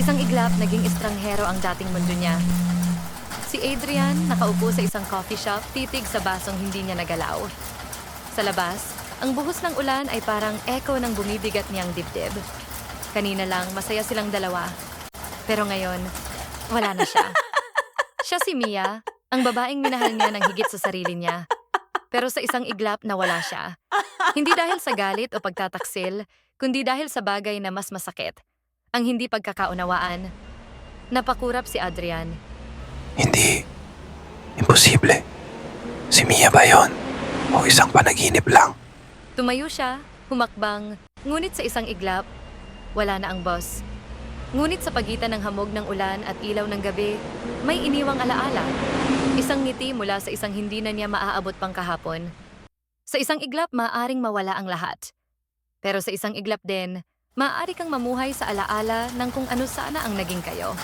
isang iglap, naging estranghero ang dating mundo niya. Si Adrian, nakaupo sa isang coffee shop, titig sa basong hindi niya nagalaw. Sa labas, ang buhos ng ulan ay parang echo ng bumibigat niyang dibdib. Kanina lang, masaya silang dalawa. Pero ngayon, wala na siya. Siya si Mia, ang babaeng minahal niya ng higit sa sarili niya. Pero sa isang iglap, nawala siya. Hindi dahil sa galit o pagtataksil, kundi dahil sa bagay na mas masakit. Ang hindi pagkakaunawaan. Napakurap si Adrian. Hindi. Imposible. Si Mia ba yon? O isang panaginip lang? Tumayo siya, humakbang, ngunit sa isang iglap, wala na ang boss. Ngunit sa pagitan ng hamog ng ulan at ilaw ng gabi, may iniwang alaala. Isang ngiti mula sa isang hindi na niya maaabot pang kahapon. Sa isang iglap, maaaring mawala ang lahat. Pero sa isang iglap din, maaari kang mamuhay sa alaala ng kung ano sana ang naging kayo.